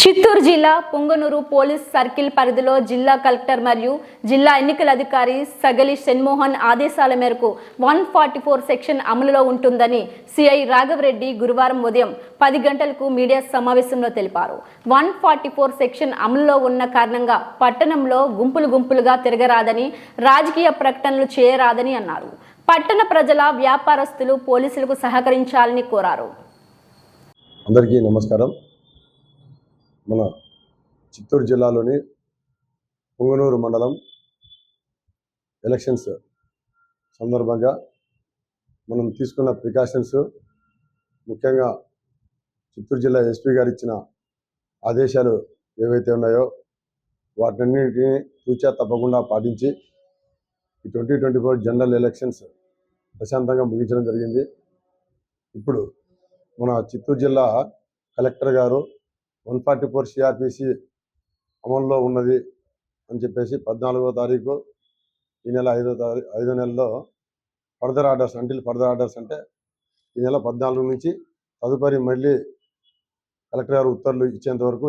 చిత్తూరు జిల్లా Punganur police circle పరిధిలో జిల్లా కలెక్టర్ మరియు జిల్లా ఎన్నికల అధికారి సగలి షణ్మోహన్ ఆదేశాల మేరకు వన్ ఫార్టీ ఫోర్ సెక్షన్ అమలులో ఉంటుందని సిఐ రాఘవరెడ్డి గురువారం ఉదయం పది గంటలకు మీడియా సమావేశంలో తెలిపారు. వన్ ఫార్టీ ఫోర్ సెక్షన్ అమలులో ఉన్న కారణంగా పట్టణంలో గుంపులు గుంపులుగా తిరగరాదని రాజకీయ ప్రకటనలు చేయరాదని అన్నారు. పట్టణ ప్రజల వ్యాపారస్తులు పోలీసులకు సహకరించాలని కోరారు. అందరికీ నమస్కారం. మన చిత్తూరు జిల్లాలోని పుంగనూరు మండలం ఎలక్షన్స్ సందర్భంగా మనం తీసుకున్న ప్రికాషన్స్ ముఖ్యంగా చిత్తూరు జిల్లా ఎస్పీ గారు ఇచ్చిన ఆదేశాలు ఏవైతే ఉన్నాయో వాటన్నిటిని తూచా తప్పకుండా పాటించి ఈ twenty twenty four general elections ప్రశాంతంగా ముగించడం జరిగింది. ఇప్పుడు మన చిత్తూరు జిల్లా కలెక్టర్ గారు వన్ ఫార్టీ ఫోర్ సిఆర్పిసి అమల్లో ఉన్నది అని చెప్పేసి పద్నాలుగో తారీఖు ఈ నెల ఐదో తారీఖు ఐదో నెలలో further orders until further orders అంటే ఈ నెల పద్నాలుగు నుంచి తదుపరి మళ్ళీ కలెక్టర్ గారు ఉత్తర్వులు ఇచ్చేంత వరకు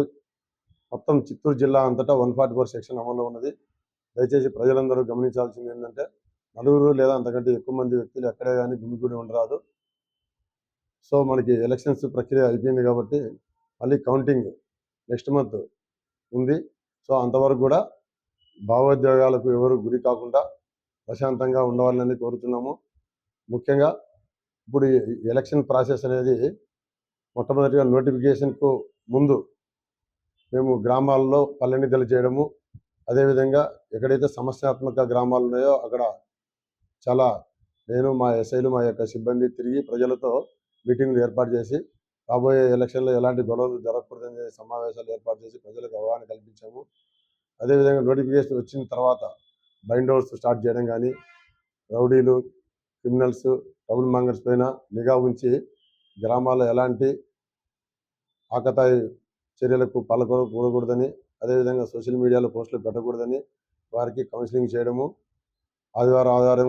మొత్తం చిత్తూరు జిల్లా అంతటా వన్ ఫార్టీ ఫోర్ సెక్షన్ అమల్లో ఉన్నది. దయచేసి ప్రజలందరూ గమనించాల్సింది ఏంటంటే నలుగురు లేదా అంతకంటే ఎక్కువ మంది వ్యక్తులు ఎక్కడే కానీ గుమిగూడి ఉండరాదు. సో మనకి ఎలక్షన్స్ ప్రక్రియ అయిపోయింది కాబట్టి మళ్ళీ కౌంటింగ్ నెక్స్ట్ మంత్ ఉంది. సో అంతవరకు కూడా భావోద్వేగాలకు ఎవరు గురి కాకుండా ప్రశాంతంగా ఉండవాలని కోరుతున్నాము. ముఖ్యంగా ఇప్పుడు ఈ ఎలక్షన్ ప్రాసెస్ అనేది మొట్టమొదటిగా నోటిఫికేషన్కు ముందు మేము గ్రామాల్లో పల్లెనిధులు చేయడము అదేవిధంగా ఎక్కడైతే సమస్యాత్మక గ్రామాలు ఉన్నాయో అక్కడ చాలా నేను మా ఎస్ఐలు మా యొక్క సిబ్బంది తిరిగి ప్రజలతో మీటింగ్లు ఏర్పాటు చేసి రాబోయే ఎలక్షన్లో ఎలాంటి గొడవలు జరగకూడదని సమావేశాలు ఏర్పాటు చేసి ప్రజలకు అవగాహన కల్పించాము. అదేవిధంగా నోటిఫికేషన్ వచ్చిన తర్వాత బైండ్ స్టార్ట్ చేయడం కానీ రౌడీలు క్రిమినల్స్ టౌన్ మాంగర్స్ పైన నిఘా ఉంచి గ్రామాల్లో ఎలాంటి ఆకతాయి చర్యలకు పాల్గొనకూడదని అదేవిధంగా సోషల్ మీడియాలో పోస్టులు పెట్టకూడదని వారికి కౌన్సిలింగ్ చేయడము ఆదివారం ఆదివారం